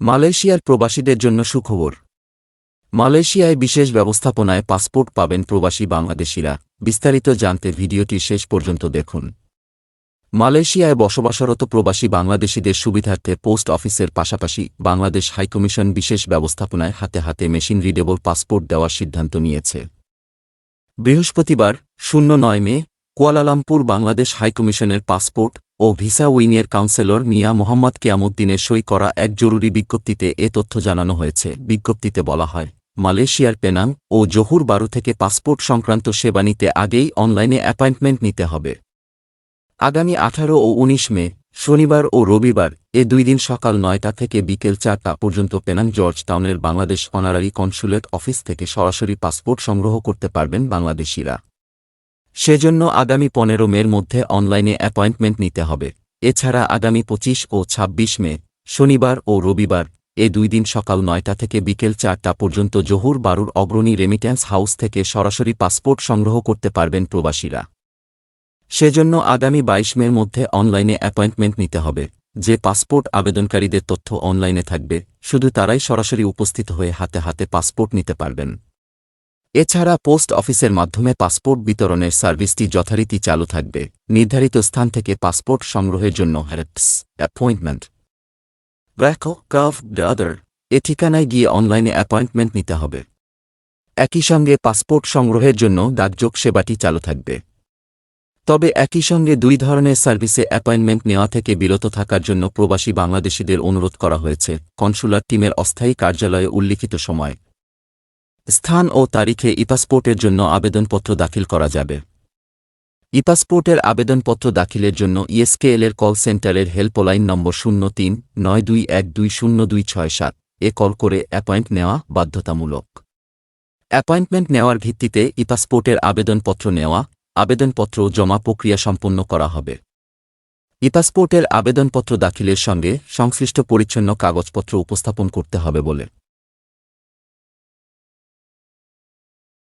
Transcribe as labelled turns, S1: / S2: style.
S1: মালয়েশিয়ার প্রবাসীদের জন্য সুখবর। মালয়েশিয়ায় বিশেষ ব্যবস্থাপনায় পাসপোর্ট পাবেন প্রবাসী বাংলাদেশিরা। বিস্তারিত জানতে ভিডিওটি শেষ পর্যন্ত দেখুন। মালয়েশিয়ায় বসবাসরত প্রবাসী বাংলাদেশিদের সুবিধার্থে পোস্ট অফিসের পাশাপাশি বাংলাদেশ হাইকমিশন বিশেষ ব্যবস্থাপনায় হাতে হাতে মেশিন রিডেবল পাসপোর্ট দেওয়ার সিদ্ধান্ত নিয়েছে। বৃহস্পতিবার, শূন্য নয় মে, কুয়ালালামপুর বাংলাদেশ হাইকমিশনের পাসপোর্ট ও ভিসা উইংয়ের কাউন্সেলর মিয়া মোহাম্মদ কেয়ামুদ্দিনের সই করা এক জরুরি বিজ্ঞপ্তিতে এ তথ্য জানানো হয়েছে। বিজ্ঞপ্তিতে বলা হয়, মালয়েশিয়ার পেনাং ও জহুর বারো থেকে পাসপোর্ট সংক্রান্ত সেবা নিতে আগেই অনলাইনে অ্যাপয়েন্টমেন্ট নিতে হবে। আগামী আঠারো ও ১৯ মে, শনিবার ও রবিবার, এ দুই দিন সকাল নয়টা থেকে বিকেল চারটা পর্যন্ত পেনাং জর্জ টাউনের বাংলাদেশ অনারারি কনসুলেট অফিস থেকে সরাসরি পাসপোর্ট সংগ্রহ করতে পারবেন বাংলাদেশিরা। সেজন্য আগামী পনেরো মের মধ্যে অনলাইনে অ্যাপয়েন্টমেন্ট নিতে হবে। এছাড়া আগামী পঁচিশ ও ২৬ মে, শনিবার ও রবিবার, এ দুই দিন সকাল নয়টা থেকে বিকেল চারটা পর্যন্ত জহুর বারুর অগ্রণী রেমিট্যান্স হাউস থেকে সরাসরি পাসপোর্ট সংগ্রহ করতে পারবেন প্রবাসীরা। সেজন্য আগামী বাইশ মের মধ্যে অনলাইনে অ্যাপয়েন্টমেন্ট নিতে হবে। যে পাসপোর্ট আবেদনকারীদের তথ্য অনলাইনে থাকবে, শুধু তারাই সরাসরি উপস্থিত হয়ে হাতে হাতে পাসপোর্ট নিতে পারবেন। এছাড়া পোস্ট অফিসের মাধ্যমে পাসপোর্ট বিতরণের সার্ভিসটি যথারীতি চালু থাকবে। নির্ধারিত স্থান থেকে পাসপোর্ট সংগ্রহের জন্য হ্যারেপস অ্যাপয়েন্টমেন্ট। আদার এ ঠিকানায় গিয়ে অনলাইনে অ্যাপয়েন্টমেন্ট নিতে হবে। একই সঙ্গে পাসপোর্ট সংগ্রহের জন্য ডাকযোগ সেবাটি চালু থাকবে। তবে একই সঙ্গে দুই ধরনের সার্ভিসে অ্যাপয়েন্টমেন্ট নেওয়া থেকে বিরত থাকার জন্য প্রবাসী বাংলাদেশিদের অনুরোধ করা হয়েছে। কনসুলার টিমের অস্থায়ী কার্যালয়ে উল্লিখিত সময়। স্থান ও তারিখে ইপাসপোর্টের জন্য আবেদনপত্র দাখিল করা যাবে। ইপাসপোর্টের আবেদনপত্র দাখিলের জন্য ইএসকেএল এর কল সেন্টারের হেল্পলাইন নম্বর শূন্য তিন, নয় দুই এক দুই শূন্য দুই ছয় সাত এ কল করে অ্যাপয়েন্ট নেওয়া বাধ্যতামূলক। অ্যাপয়েন্টমেন্ট নেওয়ার ভিত্তিতে ইপাসপোর্টের আবেদনপত্র নেওয়া, আবেদনপত্র জমা প্রক্রিয়া সম্পন্ন করা হবে। ইপাসপোর্টের আবেদনপত্র দাখিলের সঙ্গে সংশ্লিষ্ট পরিচ্ছন্ন কাগজপত্র উপস্থাপন করতে হবে বলে।